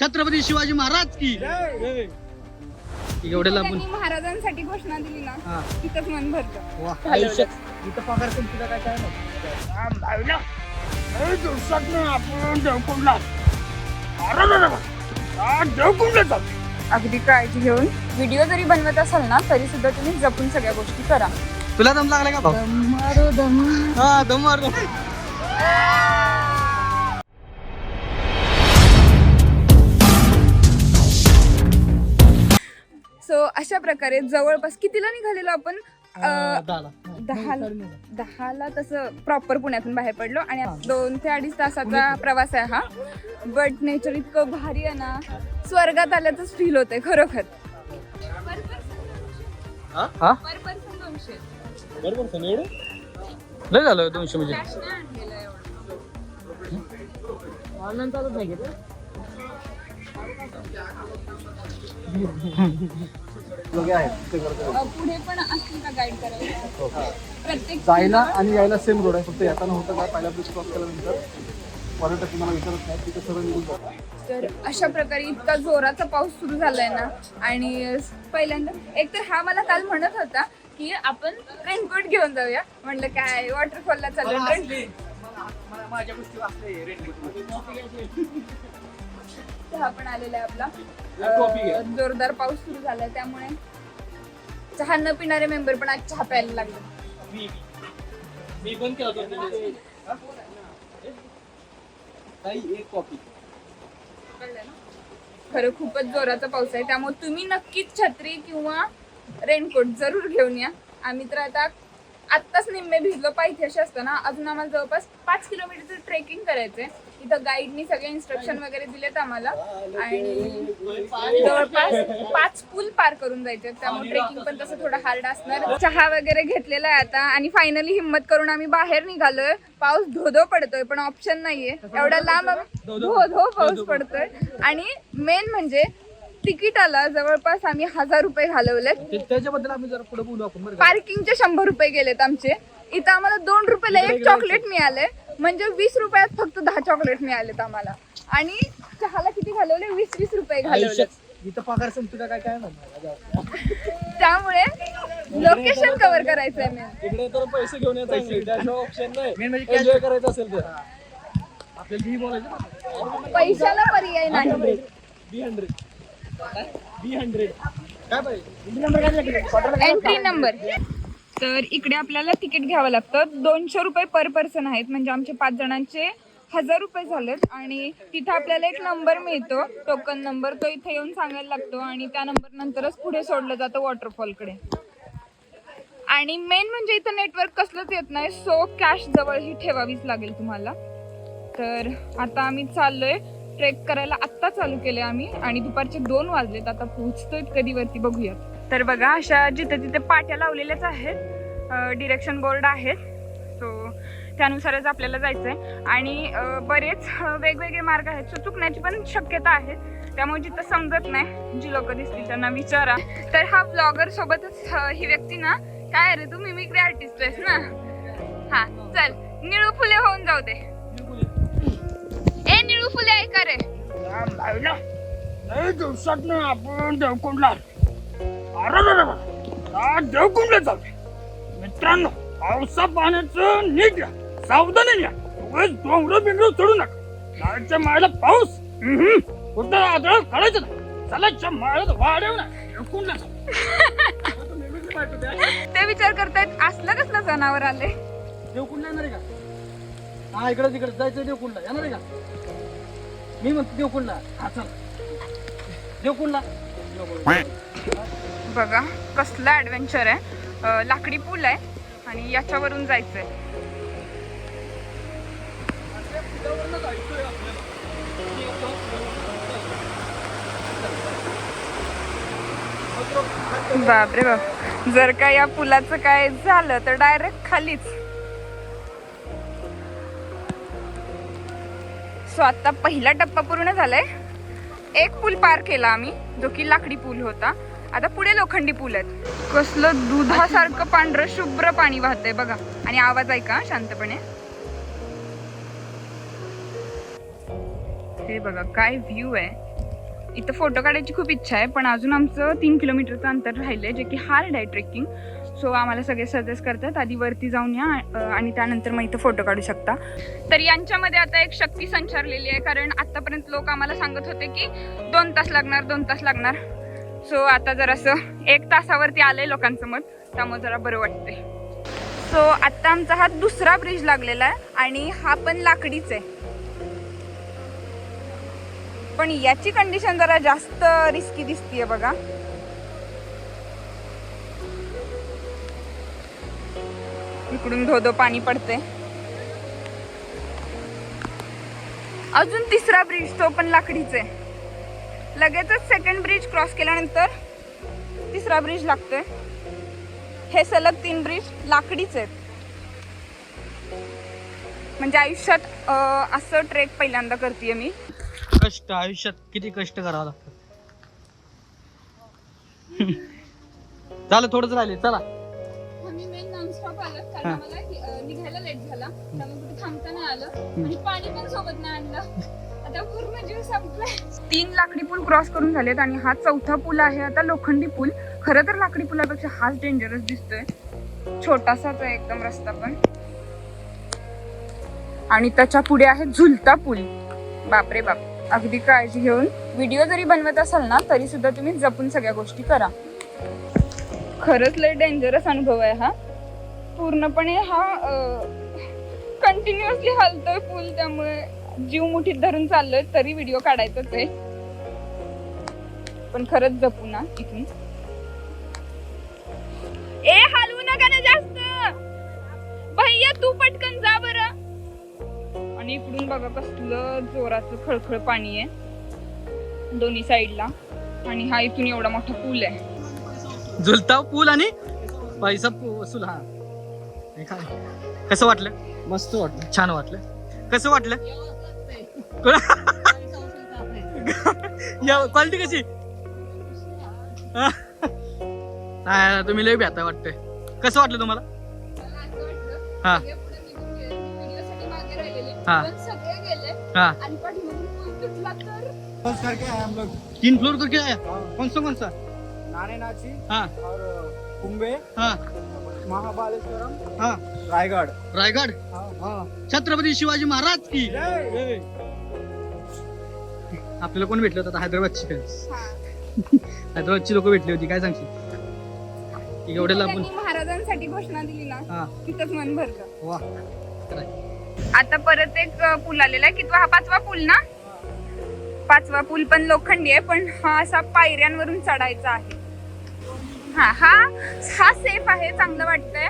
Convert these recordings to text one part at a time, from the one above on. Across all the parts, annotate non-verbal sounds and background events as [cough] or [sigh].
छत्रपती शिवाजी महाराज की. एवढे लांबून त्यांनी महाराजांसाठी घोषणा दिली ना हा. तिथंच मन भरतं. वा, आयुष्यात इथं पगार तुमचा काय काय नाही. अगदी काळजी घेऊन व्हिडिओ जरी बनवत असाल ना तरी सुद्धा तुम्ही जपून सगळ्या गोष्टी करा. तुला दम लागला का भाऊ? मारो दम. हा दम मार. अशा प्रकारे जवळपास कितीला निघालेलो आपण? अं, दहाला. दहाला. दहाला तसं प्रॉपर पुण्यातून बाहेर पडलो आणि दोन ते अडीच तासाचा प्रवास आहे हा. बट नेचर इतकं भारी आहे ना स्वर्गात आल्याचंच फील होतंय खरोखर. हा? हा? पर पर्सन दोनशे बरोबर सर एवढं? लय झालं दोनशे म्हणजे. नाही आणलेलं एवढं. ऑनलाईन चालत नाही घेत अं, पुढे पण असतील का गाईड करायला? प्रत्येक जायला आणि यायला सेम रोड आहे फक्त येताना होतं काय पहिला ब्रिज क्रॉस केल्यानंतर? पर्यटक तुम्हाला विचारत नाही तिथे सरळ निघून जातात तर अशा प्रकारे इतका जोराचा पाऊस सुरू झालाय ना आणि पहिल्यांदा एक तर हा मला काल म्हणत होता की आपण रेनकोट घेऊन जाऊया. म्हणलं काय वॉटरफॉलला चालू माझ्या गोष्टी चहा पण आलेला आहे आपला. अं, जोरदार पाऊस सुरू झालाय त्यामुळे चहा न पिणारे मेंबर पण आज चहा प्यायला लागले. मी मी ताई एक? खरं खूपच जोराचा पाऊस आहे. त्यामुळे तुम्ही नक्कीच छत्री किंवा रेनकोट जरूर घेऊन या. आम्ही तर आता आत्ताच निम्मे भिजलो पायथ्याशी असताना अजून आम्हाला जवळपास पाच किलोमीटरचं ट्रेकिंग करायचंय. इथं गाईडनी सगळे इन्स्ट्रक्शन वगैरे दिलेत आम्हाला. आणि जवळपास [laughs] पाच पूल पार करून जायचे त्यामुळे ट्रेकिंग पण तसं थोडं हार्ड असणार. चहा वगैरे घेतलेला आहे आता. आणि फायनली हिंमत करून आम्ही बाहेर निघालोय. पाऊस धोधो पडतोय पण ऑप्शन नाहीये. एवढा लांब धो धो पाऊस पडतोय. आणि मेन म्हणजे तिकिटाला जवळपास आम्ही हजार रुपये घालवलेत. ते- त्याच्याबद्दल आम्ही जरा पुढे बोलू आपण बरं का? पार्किंगचे शंभर रुपये गेलेत आमचे. इथं आम्हाला दोन रुपयाला एक चॉकलेट मिळाले. म्हणजे वीस रुपयात फक्त दहा चॉकलेट मिळालेत आम्हाला. आणि चहाला किती घालवले? वीस वीस रुपये घालवले आयुष्यात इथं पगार संपतो काय काय नाही. त्यामुळे लोकेशन कव्हर करायचंय मी इकडे तर पैसे घेऊन यायचे ऑप्शन नाही. मेन म्हणजे एन्जॉय करायचं असेल तर. आपल्याला बी बोलायचं ना. पैशाला पर्याय नाही. बी हंड्रेड एंट्री नंबर तर इकडे आपल्याला तिकीट घ्यावं लागतं. दोनशे रुपये पर पर्सन आहेत. म्हणजे आमचे पाच जणांचे हजार रुपये झालेत. आणि तिथं आपल्याला एक नंबर मिळतो. टोकन नंबर तो इथे येऊन सांगायला लागतो. आणि त्या नंबर नंतरच पुढे सोडलं जातं वॉटरफॉलकडे आणि मेन म्हणजे इथं नेटवर्क कसलंच येत नाही. सो कॅश जवळ ही ठेवावीच लागेल तुम्हाला. तर आता आम्ही चाललोय. ट्रेक करायला आत्ता चालू केले आम्ही आणि दुपारचे दोन वाजलेत. आता पोहोचतोय कधी वरती बघूयात. तर बघा अशा जिथे तिथे पाट्या लावलेल्याच आहेत डिरेक्शन बोर्ड आहेत. सो त्यानुसारच आपल्याला जायचं आहे आणि बरेच वेगवेगळे मार्ग आहेत. सो चुकण्याची पण शक्यता आहे. त्यामुळे जिथं समजत नाही जी लोक दिसतील त्यांना विचारा. तर हा ब्लॉगर सोबतच ही व्यक्ती ना काय रे तू मिमिक्री आर्टिस्ट आहेस ना? हा चल निळू फुले होऊन जाऊ दे. फुले ऐका रे? लय दिवसात ना आपण देवकुंडला. अरे देवकुंडला जाऊ मित्रांनो पावसा पाण्याचं नीट घ्या. सावधानी घ्या. उगाच डोंगर बिंगर सोडू नका. नाळच्या माळ्याला पाऊस. कुठं आदळ काढायचं नाही. चलाच्या माळ्यात वाढव ना. देवकुंडला ते विचार करतायत असलं कसलं जनावर आले. देवकुंडला येणार आहे का? हा इकडे तिकडे जायचं देवकुंडला. येणार आहे का? मी म्हणतो देवकुंडला हा चल. देवकुंडला बघा कसलं ऍडव्हेंचर आहे. अं, लाकडी पूल आहे आणि याच्यावरून जायचंय. बापरे बाप. जर का या पुलाचं काय झालं तर डायरेक्ट खालीच. सो आता पहिला टप्पा पूर्ण झालाय. एक पूल पार केला आम्ही जो की लाकडी पूल होता. आता पुढे लोखंडी पूल आहेत. कसलं दुधासारखं पांढरं शुभ्र पाणी वाहतंय बघा. आणि आवाज ऐका शांतपणे. हे बघा काय व्ह्यू आहे. इथं फोटो काढायची खूप इच्छा आहे पण अजून आमचं तीन किलोमीटरचं अंतर राहिलंय जे की हार्ड आहे ट्रेकिंग सो आम्हाला सगळे सजेस्ट करतात आधी वरती जाऊन या आणि त्यानंतर मग इथं फोटो काढू शकता. तर यांच्यामध्ये आता एक शक्ती संचारलेली आहे कारण आतापर्यंत लोक आम्हाला सांगत होते की दोन तास लागणार दोन तास लागणार. सो आता जरासं एक तासावरती आलंय लोकांचं मत त्यामुळे जरा बरं वाटतंय. सो आत्ता आमचा हा दुसरा ब्रिज लागलेला आहे आणि हा पण लाकडीच आहे. पण याची कंडिशन जरा जास्त रिस्की दिसतीये बघा. इकडून धोधो पाणी पडते अजून तिसरा ब्रिज तो पण लाकडीच आहे. लगेचच सेकंड ब्रिज क्रॉस केल्यानंतर तिसरा ब्रिज लागतोय. हे सलग तीन ब्रिज लाकडीच आहेत. म्हणजे आयुष्यात असं ट्रेक पहिल्यांदा करते मी. कष्ट आयुष्यात किती कष्ट करावं लागतं? [laughs] झालं थोडंच राहिले चला. आम्ही मेन नॉनस्टॉप आलो कारण हा. आम्हाला अं, निघायला लेट झाला. त्यामुळे कुठे थांबता नाही आलं आणि पाणी पण सोबत नाही आणलं. आता पूर्ण जीव संपलाय. तीन लाकडी पूल क्रॉस करून झालेत आणि हा चौथा पूल आहे आता लोखंडी पूल. खरं तर लाकडी पुलापेक्षा हाच डेंजरस दिसतोय. छोटासाच आहे एकदम रस्ता पण. आणि त्याच्या पुढे आहे झुलता पूल. बापरे बाप. अगदी काळजी घेऊन व्हिडिओ जरी बनवत असाल ना तरी सुद्धा तुम्ही जपून सगळ्या गोष्टी करा. खरंच लय डेंजरस अनुभव आहे हा. पूर्णपणे हा कंटिन्युअसली हलतोय पूल त्यामुळे जीव मुठीत धरून चाललोय तरी व्हिडिओ काढायचाच आहे. पण खरंच जपू ना इथून. ए हलवू नका ना जास्त! भैया तू पटकन जा बर. आणि इकडून बघा कसलं जोराचं खळखळ पाणी आहे. दोन्ही साईडला. आणि हा इथून एवढा मोठा पूल आहे. झुलता पूल आणि पैसा वसूल हा कसं वाटलं? मस्त वाटलं. छान वाटलं. कसं वाटलं? या क्वालिटी कशी? हा? हा, तुम्ही लय भेटा वाटतंय. कसं वाटलं तुम्हाला? हा. हा. पण सगळे गेले हा. तर तीन फ्लोर तो क्या है. कौन सा कौन सा नाने नाची हाँ. और कुंबे हाँ. महाबालेश्वरम हाँ. रायगढ़ रायगड? हाँ छत्रपती शिवाजी महाराज की? जय. आपल्याला कोण भेटलं होतं? हैदराबादची फ्रेंड्स हा. हैदराबादची लोक भेटली होती काय सांगशील? की लांबून त्यांनी महाराजांसाठी घोषणा दिली ना हा. तिथंच मन भरलं वा. आता परत एक पूल आलेला आहे कितवा हा पाचवा पूल ना? पाचवा पूल पण लोखंडी आहे पण हा असा पायऱ्यांवरून चढायचा आहे. हा हा हा सेफ आहे चांगलं वाटतंय.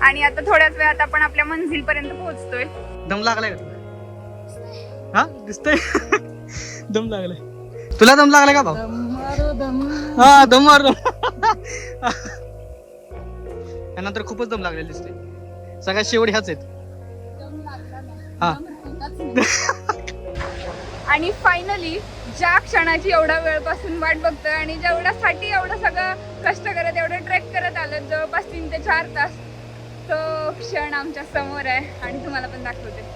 आणि आता थोड्याच वेळात आपण आपल्या मंजिल पर्यंत पोहोचतोय. दम लागलाय हा दिसतंय? दम लागलाय. तुला दम लागलाय का भाऊ? हा दम मार. दम त्यानंतर खूपच दम लागलेला दिसते सगळ्यात शेवट ह्याच आहेत. हा. आणि फायनली ज्या क्षणाची एवढा वेळपासून वाट बघतोय आणि जेवढ्यासाठी एवढं सगळं कष्ट करत एवढं ट्रेक करत आलं जवळपास तीन ते चार तास तो क्षण आमच्यासमोर आहे आणि तुम्हाला पण दाखवते.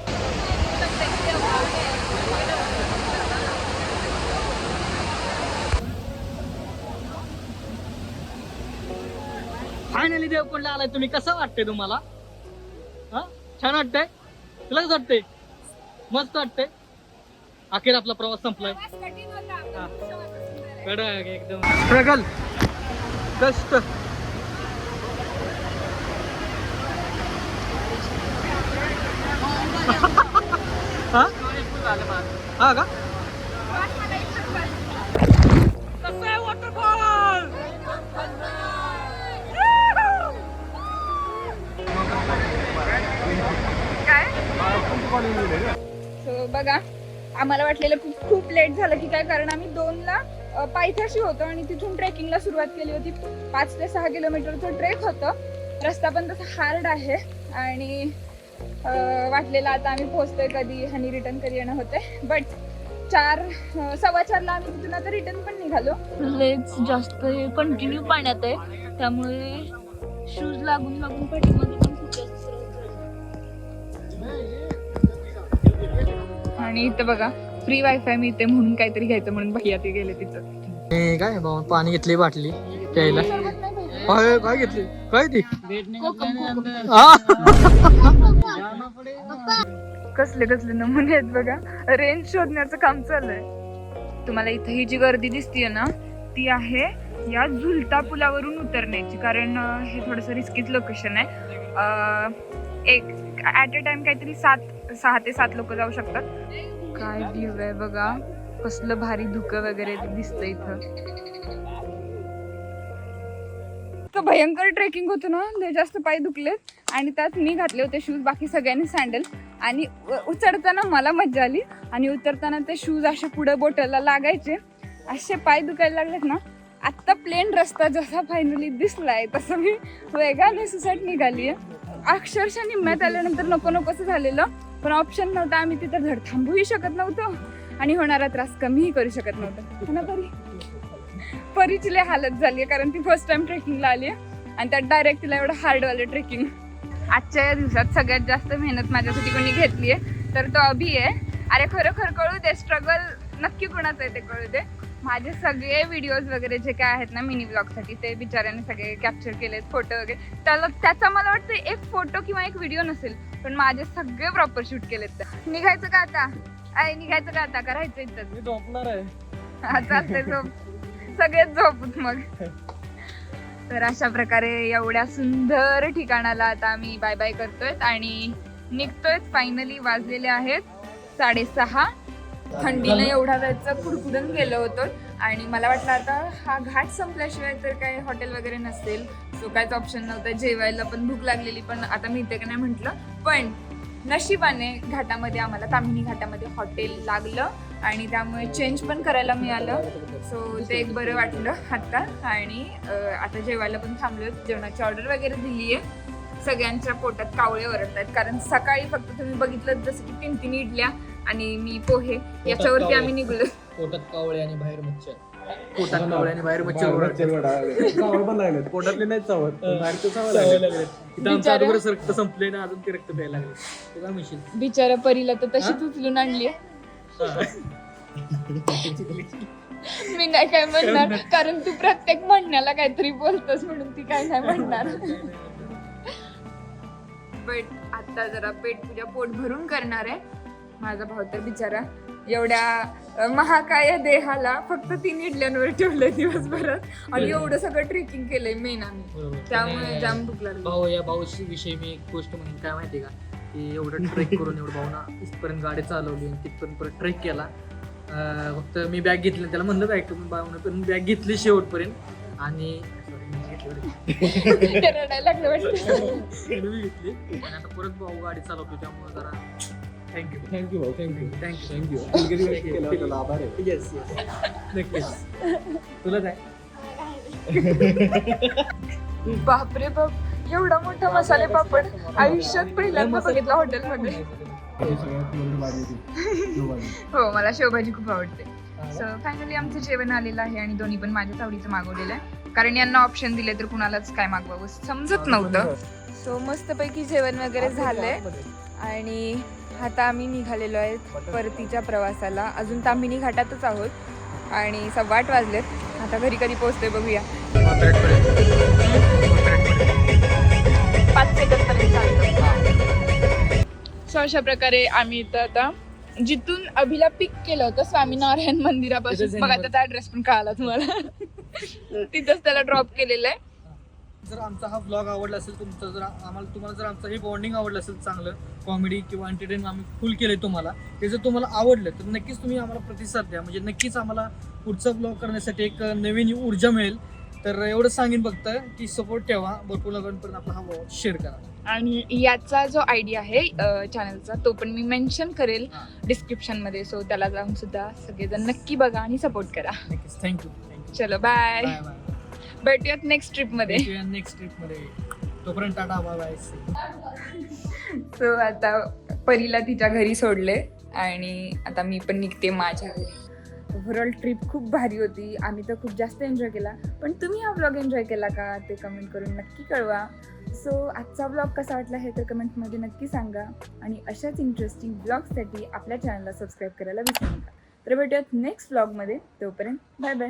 फायनली देवकुंडला आलाय तुम्ही. कसं वाटतंय तुम्हाला? हा? छान वाटतंय? तुला कसं वाटतंय? मस्त वाटतंय? अखेर आपला प्रवास संपलाय. हा. कडक एकदम. स्ट्रगल. कष्ट. हा? हा का? काय? So, बघा. आम्हाला वाटलेलं खूप खूप लेट झालं की काय? कारण आम्ही दोनला पायथ्याशी होतो आणि तिथून ट्रेकिंगला सुरुवात केली होती. पाच ते सहा किलोमीटरचं ट्रेक होतं. रस्ता पण तसा हार्ड आहे. आणि वाटलेलं आता आम्ही पोहोचतोय कधी आणि रिटर्न कधी येणं होते बट चार सव्वा चारला आम्ही तिथून आता रिटर्न पण निघालो. लेग्स जास्त कंटिन्यू पाण्यात आहे. त्यामुळे शूज लागून लागून पाठीमध्ये पण खूप जास्त आणि इथं बघा फ्री वायफाय मिळते म्हणून काहीतरी घ्यायचं म्हणून भैया ते गेले तिथं. हे काय भाऊ पाणी घेतली बाटली प्यायला. काय काय घेतली. काय ती. कसले कसले नमुने आहेत बघा. रेंज शोधण्याचं काम चाललंय. तुम्हाला इथं ही जी गर्दी दिसतीये ना ती आहे या झुलता पुलावरून उतरण्याची. कारण अं, हे थोडंसं रिस्कीच लोकेशन आहे. अं, एक ऍट अ टाइम काहीतरी सात सहा ते सात लोक जाऊ शकतात. काय व्ह्यू आहे बघा. कसलं भारी धुकं वगैरे दिसतं इथं. भयंकर ट्रेकिंग होतं ना. लय जास्त पाय दुखलेत आणि त्यात मी घातले होते शूज बाकी सगळ्यांनी सँडल आणि उचडताना मला मज्जा आली. आणि उतरताना ते शूज असे पुढे बोटाला लागायचे. असे पाय दुखायला लागलेत ना. आत्ता प्लेन रस्ता जसा फायनली दिसलाय तसं मी वेगाने सुसाट निघाली अक्षरशः निम्म्यात आल्यानंतर नको नकोसं झालेलं. पण ऑप्शन नव्हता आम्ही तिथं धड थांबूही शकत नव्हतो. आणि होणारा त्रास कमीही करू शकत नव्हतं. ना परी परीची लय हालत झाली आहे कारण ती फर्स्ट टाइम ट्रेकिंगला आली आहे. आणि त्यात डायरेक्ट तिला एवढं हार्डवालं ट्रेकिंग आजच्या या दिवसात सगळ्यात जास्त मेहनत माझ्यासाठी कोणी घेतली आहे तर तो अभि आहे. अरे खरं खरं कळू दे स्ट्रगल नक्की कुणाचं आहे ते कळू दे. माझे सगळे व्हिडिओज वगैरे जे काय आहेत ना मिनी ब्लॉगसाठी ते बिचाऱ्याने सगळे कॅप्चर केलेत फोटो वगैरे. त्याला त्याचा मला वाटतं एक फोटो किंवा एक व्हिडिओ नसेल पण माझे सगळे प्रॉपर शूट केलेत त्या. निघायचं का आता? अय निघायचं का आता? करायचं इथं. झोपणार आहे. हा चालतंय झोप. सगळेच झोपूत मग. तर अशा प्रकारे एवढ्या सुंदर ठिकाणाला आता आम्ही बाय बाय करतोय आणि निघतोय फायनली वाजलेले आहेत साडेसहा. थंडीनं एवढा वेळचं कुडकुडून गेलो होतो आणि मला वाटलं आता हा घाट संपल्याशिवाय तर काही हॉटेल वगैरे नसेल सो काहीच ऑप्शन नव्हतं. जेवायला पण भूक लागलेली पण आता मी इथे का नाही म्हटलं. पण नशिबाने घाटामध्ये आम्हाला तामिनी घाटामध्ये हॉटेल लागलं आणि त्यामुळे चेंज पण करायला मिळालं. सो ते एक बरं वाटलं आता. आणि आता जेवायला पण थांबलो जेवणाची ऑर्डर वगैरे दिली आहे सगळ्यांच्या पोटात कावळे ओरडत आहेत कारण सकाळी फक्त तुम्ही बघितलं जसं की तीन तीन इडल्या आणि मी पोहे याच्यावरती आम्ही निघलो. पोटात कावळे आणि बाहेर मच्छर. पोटात कावळे आणि बाहेर मच्छर [laughs] पण लागले पोटातले नाही चावत बाहेरचे लागले. लागले. इथं आमचं बिचारा. अगोदरच रक्त संपले ना अजून ते रक्त प्यायला लागले. तू काय म्हणशील बिचारा परीला तर तशीच उचलून आणली. मी नाही काय म्हणणार कारण तू प्रत्येक म्हणण्याला काहीतरी बोलतोस म्हणून ती काय नाही म्हणणार. बट आता जरा पेट पूजा पोट भरून करणार आहे. माझा भाऊ तर बिचारा एवढ्या महाकाय देहाला फक्त तीन इडल्यांवर ठेवलंय दिवसभरात. आणि एवढं सगळं ट्रेकिंग केलंय मेन आम्ही. त्यामुळे जाम भूक लागली. भाऊ या भाऊ विषयी मी एक गोष्ट म्हणून काय माहिती का? की एवढं ट्रेक [laughs] करून एवढं भाऊना इथपर्यंत गाडी चालवली आणि तिथपर्यंत परत ट्रेक केला. फक्त मी बॅग घेतली त्याला म्हणलं बॅग पण भाऊनं पण बॅग घेतली शेवटपर्यंत. आणि. [laughs] रडायला लागलं [laughs] मी घेतली. आणि आता परत भाऊ गाडी चालवतो त्यामुळे जरा थँक्यू थँक्यू भाऊ thank you thank you thank you आभार आहे येस येस नक्कीच तुला काय? बापरे बाप. एवढा मोठा मसाले पापड आयुष्यात पहिल्यांदा बघितला हॉटेलमध्ये. हे सगळ्यात एवढी भाजी होती शेवभाजी. हो मला शेवभाजी खूप आवडते. सो फायनली आमचं जेवण आलेलं आहे आणि दोन्ही पण माझ्याच आवडीचं मागवलेलं आहे. कारण यांना ऑप्शन दिले तर कुणालाच काय मागवावं समजत नव्हतं. सो मस्तपैकी जेवण वगैरे झालंय. आणि आता आम्ही निघालेलो आहे परतीच्या प्रवासाला. अजून तामिनी घाटातच आहोत आणि सव्वा आठ वाजलेत. आता घरी कधी पोहोचतोय बघूया. पाच सो अशा प्रकारे आम्ही इथं आता जिथून अभिला पिक केलं होतं स्वामीनारायण मंदिरापासून. मग आता ऍड्रेस पण कळाला तुम्हाला. तिथंच त्याला ड्रॉप केलेलं आहे. जर आमचा हा ब्लॉग आवडला असेल तुमचं जर आम्हाला तुम्हाला जर आमचं हे बॉन्डिंग आवडलं असेल चांगलं कॉमेडी किंवा एंटरटेन आम्ही फुल केलंय तुम्हाला ते जर तुम्हाला आवडलं तर नक्कीच तुम्ही आम्हाला प्रतिसाद द्या. म्हणजे नक्कीच आम्हाला पुढचा ब्लॉग करण्यासाठी एक नवीन ऊर्जा मिळेल. तर एवढं सांगेन फक्त की सपोर्ट ठेवा. भरपूर लोकांपर्यंत आपला हा ब्लॉग शेअर करा. आणि याचा जो आयडिया आहे चॅनलचा तो पण मी मेन्शन करेल हा. डिस्क्रिप्शनमध्ये. सो त्याला जाऊन सुद्धा सगळेजण नक्की बघा आणि सपोर्ट करा. नक्कीच. थँक्यू चलो बाय बाय भेटूयात नेक्स्ट ट्रिपमध्ये. नेक्स्ट ट्रिपमध्ये. तोपर्यंत टाटा बाय सो आता परीला तिच्या घरी सोडले आणि आता मी पण निघते माझ्या घरी. ओव्हरऑल ट्रिप खूप भारी होती. आम्ही तर खूप जास्त एन्जॉय केला. पण तुम्ही हा ब्लॉग एन्जॉय केला का? ते कमेंट करून नक्की कळवा. सो आजचा ब्लॉग कसा वाटला हे तर कमेंटमध्ये नक्की सांगा. आणि अशाच इंटरेस्टिंग ब्लॉगसाठी आपल्या चॅनलला सबस्क्राईब करायला विसरू नका. तर भेटूयात नेक्स्ट ब्लॉगमध्ये तोपर्यंत बाय बाय